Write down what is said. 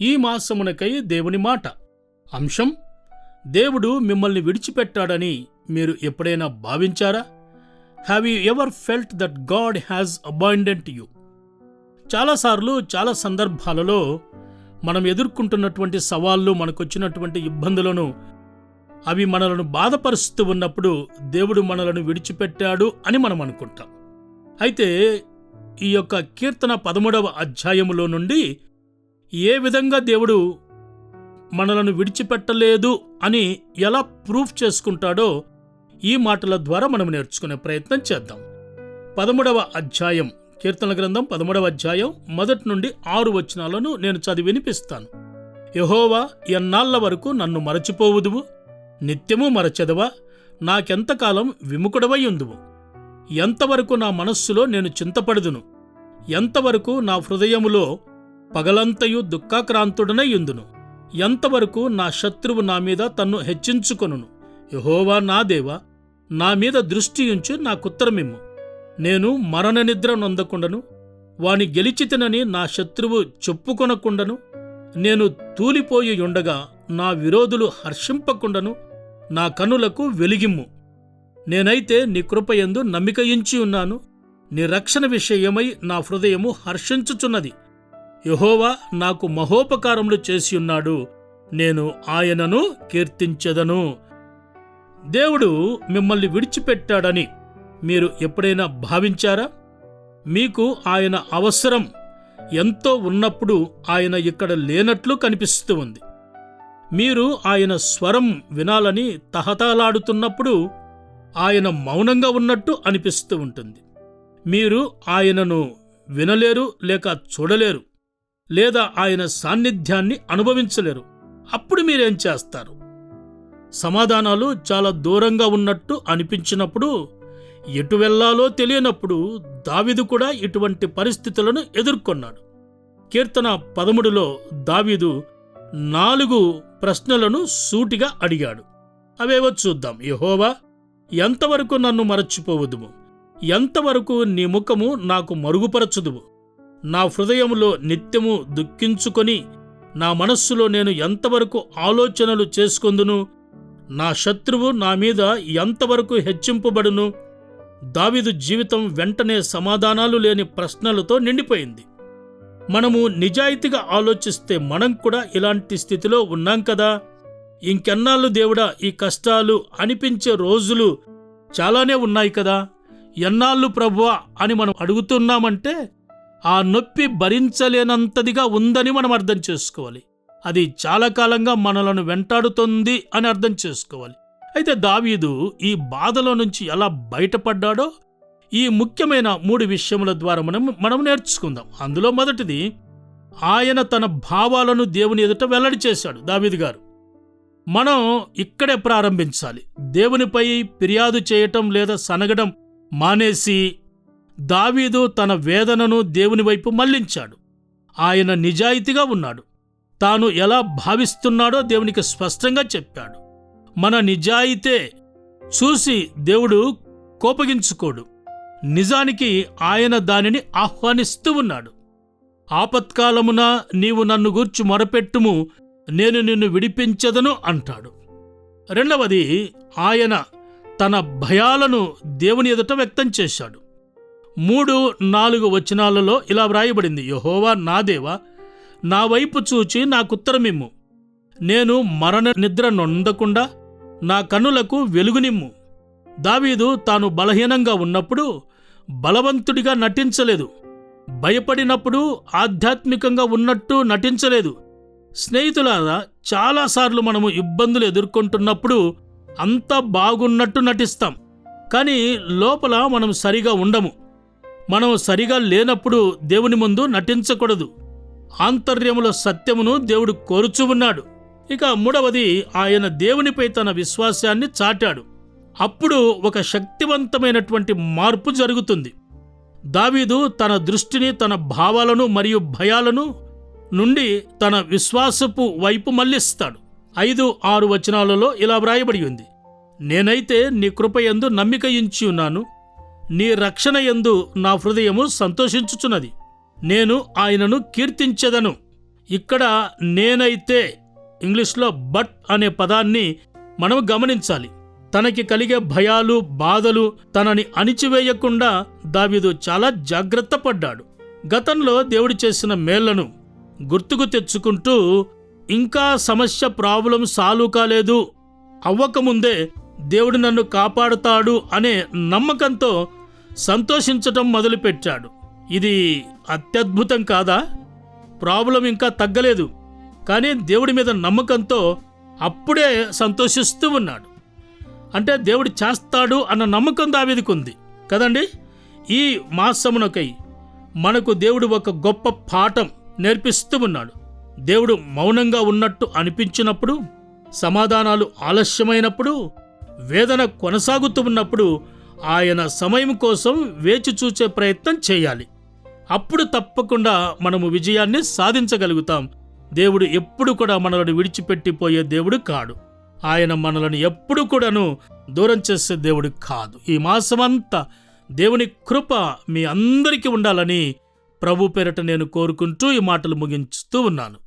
ఈ మాసమునకై దేవుని మాట. అంశం దేవుడు మిమ్మల్ని విడిచిపెట్టాడని మీరు ఎప్పుడైనా భావించారా? Have you ever felt that God has abandoned you చాలాసార్లు చాలా సందర్భాలలో మనం ఎదుర్కొంటున్నటువంటి సవాళ్ళు మనకొచ్చినటువంటి ఇబ్బందులను అవి మనలను బాధపరుస్తూ ఉన్నప్పుడు దేవుడు మనలను విడిచిపెట్టాడు అని మనం అనుకుంటాం. అయితే ఈ యొక్క కీర్తన పదమూడవ అధ్యాయములో నుండి ఏ విధంగా దేవుడు మనలను విడిచిపెట్టలేదు అని ఎలా ప్రూఫ్ చేసుకుంటాడో ఈ మాటల ద్వారా మనం నేర్చుకునే ప్రయత్నం చేద్దాం. పదమూడవ అధ్యాయం కీర్తన గ్రంథం పదమూడవ అధ్యాయం మొదటి నుండి ఆరు వచనాలను నేను చదివి వినిపిస్తాను. యహోవా ఎన్నాళ్ళ వరకు నన్ను మరచిపోవుదువు? నిత్యము మరచెదవా? నాకెంతకాలం విముకుడవై ఉందువు? ఎంతవరకు నా మనస్సులో నేను చింతపడుదును? ఎంతవరకు నా హృదయములో పగలంతయు దుఃఖాక్రాంతుడనయుందును ఎంతవరకు నా శత్రువు నా మీద తన్ను హెచ్చించుకొనును? యహోవా నా దేవా నా మీద దృష్టి ఉంచి నాకుత్తరమిమ్ము నేను మరణ నిద్ర నొందకుండను వాని గెలిచితినని నా శత్రువు చెప్పుకొనకుండను నేను తూలిపోయి ఉండగా నా విరోధులు హర్షింపకుండను నా కనులకు వెలిగిమ్ము. నేనైతే నీ కృపయందు నమ్మికయించి ఉన్నాను నీ రక్షణ విషయమై నా హృదయము హర్షించుచున్నది. యహోవా నాకు మహోపకారములు చేసి ఉన్నాడు. నేను ఆయనను కీర్తించదను. దేవుడు మిమ్మల్ని విడిచిపెట్టాడని మీరు ఎప్పుడైనా భావించారా? మీకు ఆయన అవసరం ఎంతో ఉన్నప్పుడు ఆయన ఇక్కడ లేనట్లు కనిపిస్తూ ఉంది. మీరు ఆయన స్వరం వినాలని తహతలాడుతున్నప్పుడు ఆయన మౌనంగా ఉన్నట్టు అనిపిస్తూ ఉంటుంది. మీరు ఆయనను వినలేరు లేక చూడలేరు. లేదా ఆయన సాన్నిధ్యాన్ని అనుభవించలేరు. అప్పుడు మీరేం చేస్తారు? సమాధానాలు చాలా దూరంగా ఉన్నట్టు అనిపించినప్పుడు ఎటు వెళ్ళాలో తెలియనప్పుడు దావీదు కూడా ఇటువంటి పరిస్థితులను ఎదుర్కొన్నాడు. కీర్తన పదమూడులో దావీదు నాలుగు ప్రశ్నలను సూటిగా అడిగాడు. అవేవో చూద్దాం. యహోవా ఎంతవరకు నన్ను మరచిపోవదుము? ఎంతవరకు నీ ముఖము నాకు మరుగుపరచుదువు? నా హృదయములో నిత్యము దుఃఖించుకొని నా మనస్సులో నేను ఎంతవరకు ఆలోచనలు చేసుకొందును? నా శత్రువు నా మీద ఎంతవరకు హెచ్చింపబడును? దావిదు జీవితం వెంటనే సమాధానాలు లేని ప్రశ్నలతో నిండిపోయింది. మనము నిజాయితీగా ఆలోచిస్తే మనం కూడా ఇలాంటి స్థితిలో ఉన్నాం కదా? ఇంకెన్నాళ్ళు దేవుడా ఈ కష్టాలు అనిపించే రోజులు చాలానే ఉన్నాయి కదా? ఎన్నాళ్ళు ప్రభువా అని మనం అడుగుతున్నామంటే ఆ నొప్పి భరించలేనంతదిగా ఉందని మనం అర్థం చేసుకోవాలి. అది చాలా కాలంగా మనలను వెంటాడుతుంది అని అర్థం చేసుకోవాలి. అయితే దావీదు ఈ బాధలో నుంచి ఎలా బయటపడ్డాడో ఈ ముఖ్యమైన మూడు విషయముల ద్వారా మనం మనం నేర్చుకుందాం. అందులో మొదటిది ఆయన తన భావాలను దేవుని ఎదుట వెల్లడి చేశాడు దావీదు గారు. మనం ఇక్కడే ప్రారంభించాలి. దేవునిపై ఫిర్యాదు చేయటం లేదా సనగడం మానేసి దావీదు తన వేదనను దేవుని వైపు మళ్ళించాడు. ఆయన నిజాయితీగా ఉన్నాడు. తాను ఎలా భావిస్తున్నాడో దేవునికి స్పష్టంగా చెప్పాడు. మన నిజాయితే చూసి దేవుడు కోపగించుకోడు. నిజానికి ఆయన దానిని ఆహ్వానిస్తూ ఉన్నాడు. ఆపత్కాలమున నీవు నన్ను గూర్చి మొరపెట్టుము నేను నిన్ను విడిపించదను అంటాడు. రెండవది ఆయన తన భయాలను దేవుని ఎదుట వ్యక్తం చేశాడు. మూడు నాలుగు వచనాలలో ఇలా వ్రాయబడింది యహోవా నా దేవ నా వైపు చూచి నాకుత్తరమిమ్ము నేను మరణ నిద్ర నొందకుండా నా కన్నులకు వెలుగునిమ్ము. దావీదు తాను బలహీనంగా ఉన్నప్పుడు బలవంతుడిగా నటించలేదు. భయపడినప్పుడు ఆధ్యాత్మికంగా ఉన్నట్టు నటించలేదు. స్నేహితులారా చాలాసార్లు మనము ఇబ్బందులు ఎదుర్కొంటున్నప్పుడు అంతా బాగున్నట్టు నటిస్తాం. కానీ లోపల మనం సరిగా ఉండము. మనం సరిగా లేనప్పుడు దేవుని ముందు నటించకూడదు. ఆంతర్యముల సత్యమును దేవుడు కోరుచు ఉన్నాడు. ఇక మూడవది ఆయన దేవునిపై తన విశ్వాసాన్ని చాటాడు. అప్పుడు ఒక శక్తివంతమైనటువంటి మార్పు జరుగుతుంది. దావీదు తన దృష్టిని తన భావాలను మరియు భయాలను నుండి తన విశ్వాసపు వైపు మళ్ళిస్తాడు ఐదు ఆరు వచనాలలో ఇలా వ్రాయబడి ఉంది. నేనైతే నీ కృపయందు నమ్మిక ఉన్నాను. నీ రక్షణ ఎందు నా హృదయము సంతోషించుచున్నది. నేను ఆయనను కీర్తించెదను. ఇక్కడ నేనైతే ఇంగ్లీష్లో బట్ అనే పదాన్ని మనం గమనించాలి. తనకి కలిగే భయాలు బాధలు తనని అణిచివేయకుండా దావీదు చాలా జాగ్రత్త పడ్డాడు. గతంలో దేవుడు చేసిన మేళ్ళను గుర్తుకు తెచ్చుకుంటూ ఇంకా సమస్య ప్రాబ్లం సాల్వ్ కాలేదు. అవ్వకముందే దేవుడు నన్ను కాపాడుతాడు అనే నమ్మకంతో సంతోషించటం మొదలుపెట్టాడు. ఇది అత్యద్భుతం కాదా? ప్రాబ్లం ఇంకా తగ్గలేదు. కానీ దేవుడి మీద నమ్మకంతో అప్పుడే సంతోషిస్తూ ఉన్నాడు. అంటే దేవుడు చేస్తాడు అన్న నమ్మకం దావీదికి ఉంది. కదండి? ఈ మాసమునకై మనకు దేవుడు ఒక గొప్ప పాఠం నేర్పిస్తూ ఉన్నాడు. దేవుడు మౌనంగా ఉన్నట్టు అనిపించినప్పుడు సమాధానాలు ఆలస్యమైనప్పుడు వేదన కొనసాగుతూ ఉన్నప్పుడు ఆయన సమయం కోసం వేచి చూచే ప్రయత్నం చేయాలి. అప్పుడు తప్పకుండా మనము విజయాన్ని సాధించగలుగుతాం. దేవుడు ఎప్పుడు కూడా మనలను విడిచిపెట్టిపోయే దేవుడు కాడు. ఆయన మనలను ఎప్పుడు కూడాను దూరం చేసే దేవుడు కాదు. ఈ మాసమంతా దేవుని కృప మీ అందరికీ ఉండాలని ప్రభు పేరట నేను కోరుకుంటూ ఈ మాటలు ముగించుతూ ఉన్నాను.